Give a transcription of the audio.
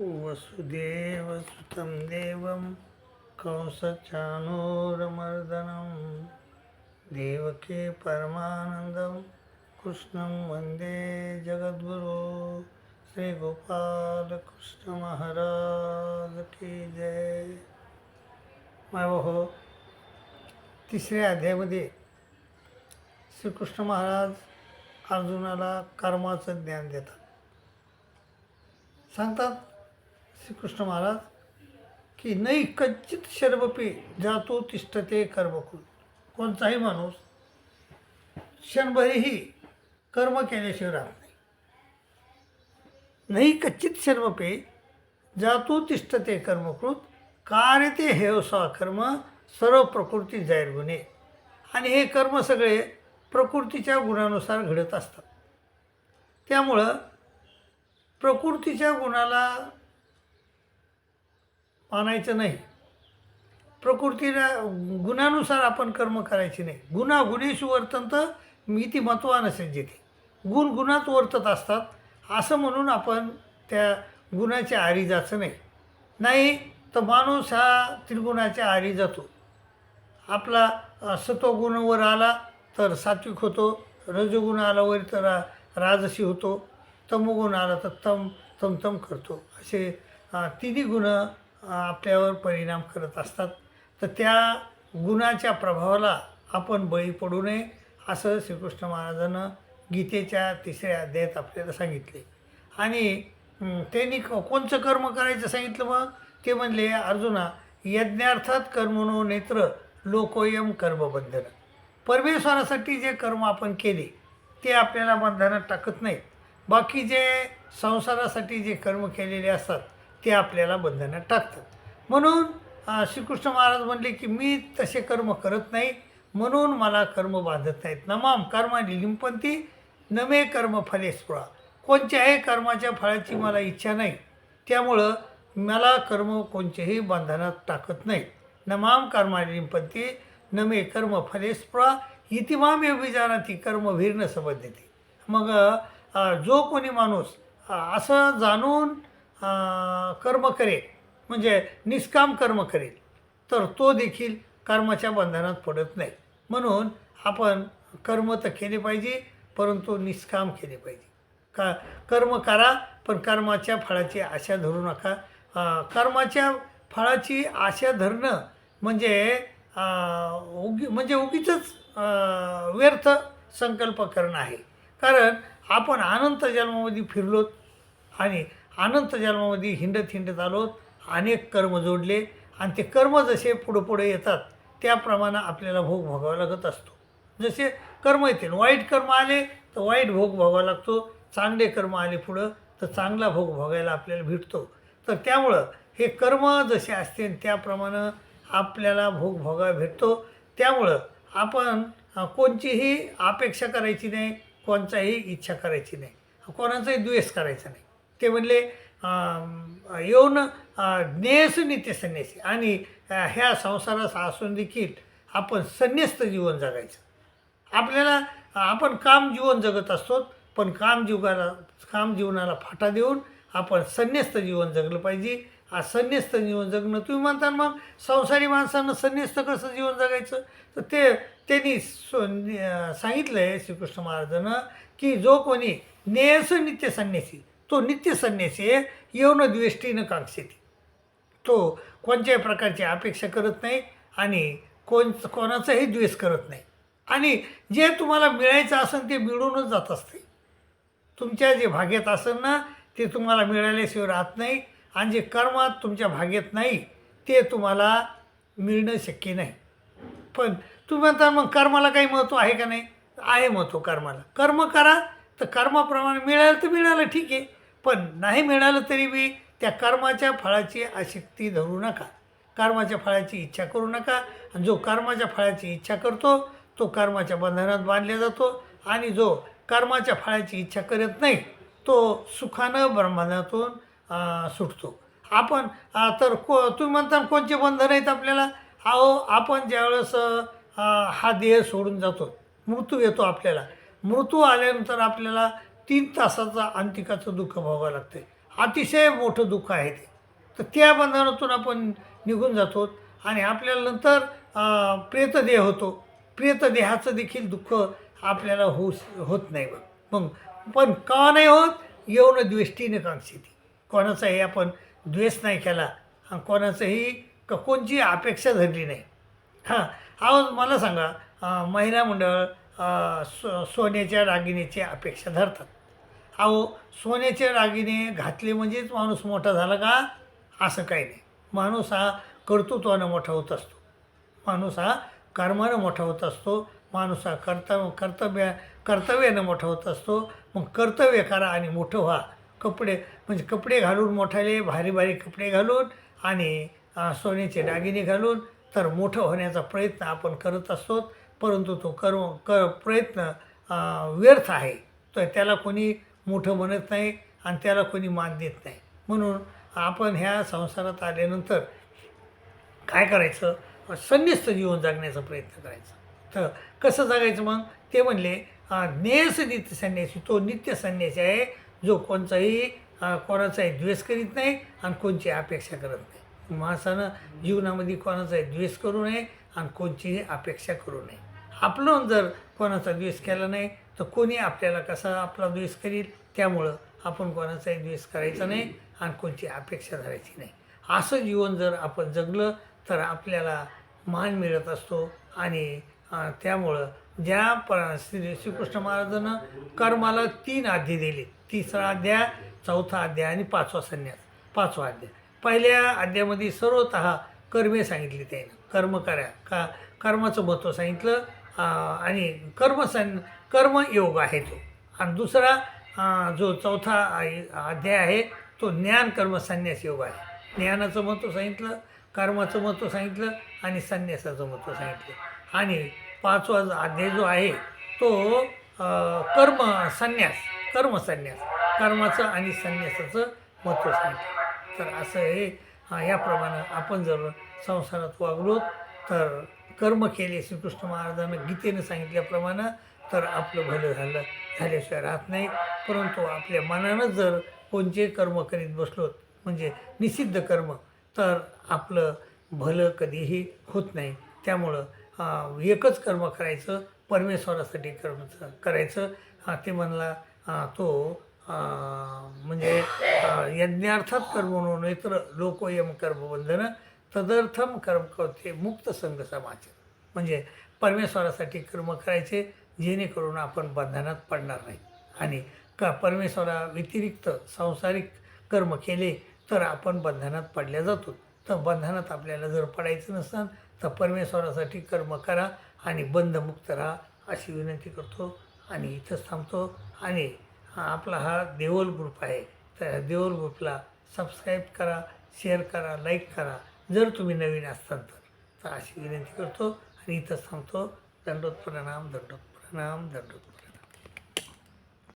वसुदेवसुतं देवं कंसचाणूरमर्दनं देवके परमानन्दं कृष्णं वन्दे जगद्गुरु श्रीगोपालकृष्ण महाराज की जय। मावहो तिसऱ्या अध्यायामध्ये श्रीकृष्ण महाराज अर्जुनाला कर्माचं ज्ञान देतात. सांगतात श्रीकृष्ण महाराज की नाही कच्चित शर्वपी जातो तिष्ठते कर्मकृत कोणताही माणूस क्षणभरीही कर्म केल्याशिवाय राहत नाही. नाही कच्चित शर्वपे जातो तिष्ठते कर्मकृत कार्य हेवसा कर्म सर्व प्रकृती जाहीर गुन्हे आणि हे कर्म सगळे प्रकृतीच्या गुणानुसार घडत असतात. त्यामुळं प्रकृतीच्या गुणाला मानायचं नाही. प्रकृतीला गुणानुसार आपण कर्म करायचे नाही. गुन्हा गुणेशू वर्तंत मिती महत्त्वानं सज्जते. गुण गुणात वर्तत असतात. असं म्हणून आपण त्या गुणाच्या आरी जायचं नाही. नाही तर माणूस हा त्रिगुणाच्या आरी जातो. आपला सत्वगुणवर आला तर सात्विक होतो. रजगुण आला तर रा राजसी होतो. तमगुण आला तर तम तमतम करतो. असे तिन्ही गुण आपल्यावर परिणाम करत असतात. तर त्या गुणाच्या प्रभावाला आपण बळी पडू नये असं श्रीकृष्ण महाराजानं गीतेच्या तिसऱ्या अध्यायात आपल्याला सांगितले. आणि त्यांनी क- कोणचं कर्म करायचं सांगितलं मग? ते म्हणले अर्जुना यज्ञार्थात कर्मनो नेत्र लोकोयम कर्मबंधन. परमेश्वरासाठी जे कर्म आपण केले ते आपल्याला बंधनात टाकत नाहीत. बाकी जे संसारासाठी जे कर्म केलेले असतात ते आपल्याला बंधनात टाकतात. म्हणून श्रीकृष्ण महाराज म्हणले की मी तसे कर्म करत नाही. म्हणून मला कर्म बांधत नाहीत. नमाम कर्माने लिंपंती नमे कर्म फले कोणत्याही कर्माच्या फळाची मला इच्छा नाही. त्यामुळं मला कर्म कोणत्याही बंधनात टाकत नाही. नमाम कर्माने लिंपंती नमे कर्म फले स्पृहा इतिमाम विजानाती कर्म समज देते मग जो कोणी माणूस असं जाणून कर्म करेल. म्हणजे निष्काम कर्म करेल. तर तो देखील कर्माच्या बंधनात पडत नाही. म्हणून आपण कर्म तर केले पाहिजे परंतु निष्काम केले पाहिजे. का कर्म करा पण कर्माच्या फळाची आशा धरू नका. कर्माच्या फळाची आशा धरणं म्हणजे उगी म्हणजे उगीच व्यर्थ संकल्प करणं आहे. कारण आपण अनंत जन्मामध्ये फिरलोत आणि अनंत जन्मामध्ये हिंडत हिंडत आलो. अनेक कर्म जोडले आणि ते कर्म जसे पुढं पुढे येतात त्याप्रमाणे आपल्याला भोग भोगावा लागत असतो. जसे कर्म येतील वाईट कर्म आले तर वाईट भोग भोगावा लागतो. चांगले कर्म आले पुढं तर चांगला भोग भोगायला आपल्याला भेटतो. तर त्यामुळं हे कर्म जसे असतील त्याप्रमाणे आपल्याला भोग भोगावा भेटतो. त्यामुळं आपण कोणचीही अपेक्षा करायची नाही कोणचाही इच्छा करायची नाही. कोणाचाही द्वेष करायचा नाही. ते म्हणले येऊन अं, ज्ञेयस नित्य संन्यासी. आणि ह्या संसारात असून देखील आपण संन्यस्त जीवन जगायचं. आपल्याला आपण काम जीवन जगत असतो पण काम जीवनाला काम जीवनाला फाटा देऊन आपण संन्यस्त जीवन जगलं पाहिजे. आ संन्यस्त जीवन जगणं तुम्ही म्हणता मग संसारी माणसानं संन्यस्त कसं जीवन जगायचं? तर ते त्यांनी सांगितलं आहे श्रीकृष्ण महाराजानं की जो कोणी नेयस नित्य संन्यासी तो नित्य संन्यासी आहे येऊन द्वेष्टीनं कांक्षेती तो कोणत्याही प्रकारची अपेक्षा करत नाही आणि कोण कोणाचाही द्वेष करत नाही. आणि जे तुम्हाला मिळायचं असेल ते मिळूनच जात असते. तुमच्या जे भाग्यात असेल ना ते तुम्हाला मिळाल्याशिवाय राहत नाही आणि जे कर्मात तुमच्या भाग्यात नाही ते तुम्हाला मिळणं शक्य नाही. पण तुम्ही म्हणता मग कर्माला काही महत्त्व आहे का नाही? आहे महत्त्व कर्माला. कर्म करा तर कर्माप्रमाणे मिळालं तर मिळालं ठीक आहे. पण नाही मिळालं तरी बी त्या कर्माच्या फळाची आसक्ती धरू नका. कर्माच्या फळाची इच्छा करू नका. आणि जो कर्माच्या फळाची इच्छा करतो तो कर्माच्या बंधनात बांधला जातो. आणि जो कर्माच्या फळाची इच्छा करत नाही तो सुखानं ब्रह्मांडातून सुटतो. आपण तर को तुम्ही म्हणता कोणचे बंधन आहेत आपल्याला? अहो आपण ज्यावेळेस हा देह सोडून जातो मृत्यू येतो आपल्याला. मृत्यू आल्यानंतर आपल्याला तीन तासाचा अंतिकाचं दुःख भोगावं लागतं अतिशय मोठं दुःख आहे ते. तर त्या बंधनातून आपण निघून जातो आणि आपल्याला नंतर प्रेतदेह होतो. प्रेतदेहाचं देखील दुःख आपल्याला होऊ होत नाही बघ. मग पण का नाही होत? येऊन द्वेष्टीने कांक्षिती. कोणाचाही आपण द्वेष नाही केला आणि कोणाचंही क कोणची अपेक्षा धरली नाही. हां अहो मला सांगा महिला मंडळ सो सोन्याच्या दागिन्याची अपेक्षा धरतात. अहो सोन्याचे दागिने घातले म्हणजेच माणूस मोठा झाला का? असं काही नाही. माणूस हा कर्तृत्वानं मोठा होत असतो. माणूस हा कर्मानं मोठा होत असतो. माणूस हा कर्तव्य कर्तव्य कर्तव्यानं मोठा होत असतो. मग कर्तव्य करा आणि मोठं व्हा. कपडे म्हणजे कपडे घालून मोठाले भारी भारी कपडे घालून आणि सोन्याचे दागिने घालून तर मोठं होण्याचा प्रयत्न आपण करत असतो. परंतु तो कर्म क प्रयत्न व्यर्थ आहे. तर त्याला कोणी मोठं म्हणत नाही आणि त्याला कोणी मान देत नाही. म्हणून आपण ह्या संसारात आल्यानंतर काय करायचं? संन्यस्त जीवन जगण्याचा प्रयत्न करायचा. तर कसं जगायचं मग? ते म्हणले अं, नेस नित्य संन्यासी तो नित्य संन्यासी आहे जो कोणताही कोणाचाही द्वेष करीत नाही आणि कोणची अपेक्षा करत नाही. माणसानं जीवनामध्ये कोणाचाही द्वेष करू नये आणि कोणचीही अपेक्षा करू नये. आपलं जर कोणाचा द्वेष केला नाही तर कोणी आपल्याला कसा आपला द्वेष करील? त्यामुळं आपण कोणाचाही द्वेष करायचा नाही आणि कोणची अपेक्षा धरायची नाही. असं जीवन जर आपण जगलं तर आपल्याला मान मिळत असतो आणि त्यामुळं ज्या प श्री श्रीकृष्ण महाराजानं कर्माला तीन अध्याय दिले. तिसरा अध्याय चौथा अध्याय आणि पाचवा संन्यास पाचवा अध्याय पहिल्या अध्यायामध्ये सर्वतः कर्मे सांगितली त्यानं. कर्म करा. का कर्माचं महत्त्व सांगितलं आणि कर्मसन कर्मयोग आहे तो. आणि दुसरा जो चौथा अध्याय आहे तो ज्ञान कर्म संन्यास योग आहे. ज्ञानाचं महत्त्व सांगितलं कर्माचं महत्त्व सांगितलं आणि संन्यासाचं महत्त्व सांगितलं. आणि पाचवा अध्याय जो आहे तो कर्म संन्यास कर्म संन्यास. कर्माचं आणि संन्यासाचं महत्त्व सांगितलं. तर असं हे याप्रमाणे आपण जर संसारात वागलो तर कर्म केले श्रीकृष्ण महाराजांना गीतेनं सांगितल्याप्रमाणे तर आपलं भलं झालं झाल्याशिवाय राहत नाही परंतु आपल्या मनानं जर कोणते कर्म करीत बसलो म्हणजे निषिद्ध कर्म तर आपलं भलं कधीही होत नाही. त्यामुळं एकच कर्म करायचं परमेश्वरासाठी कर्म करायचं. ते म्हणला तो म्हणजे यज्ञार्थात कर्म म्हणून इतर लोकोयम कर्मबंधनं तदर्थम कर्म करते मुक्त संघ समाचार. म्हणजे परमेश्वरासाठी कर्म करायचे जेणेकरून आपण बंधनात पडणार नाही. आणि का परमेश्वरा व्यतिरिक्त सांसारिक कर्म केले तर आपण बंधनात पडल्या जातो. तर बंधनात आपल्याला जर पडायचं नसेल तर परमेश्वरासाठी कर्म करा आणि बंधमुक्त राहा अशी विनंती करतो. आणि इथंच थांबतो. आणि आपला हा देवल ग्रुप आहे तर ह्या देवल ग्रुपला सबस्क्राईब करा शेअर करा लाईक करा. जर तुम्ही नवीन असाल तर अशी विनंती करतो आणि इथंच सांगतो दंडोत प्रणाम दंडोत प्रणाम दंडोत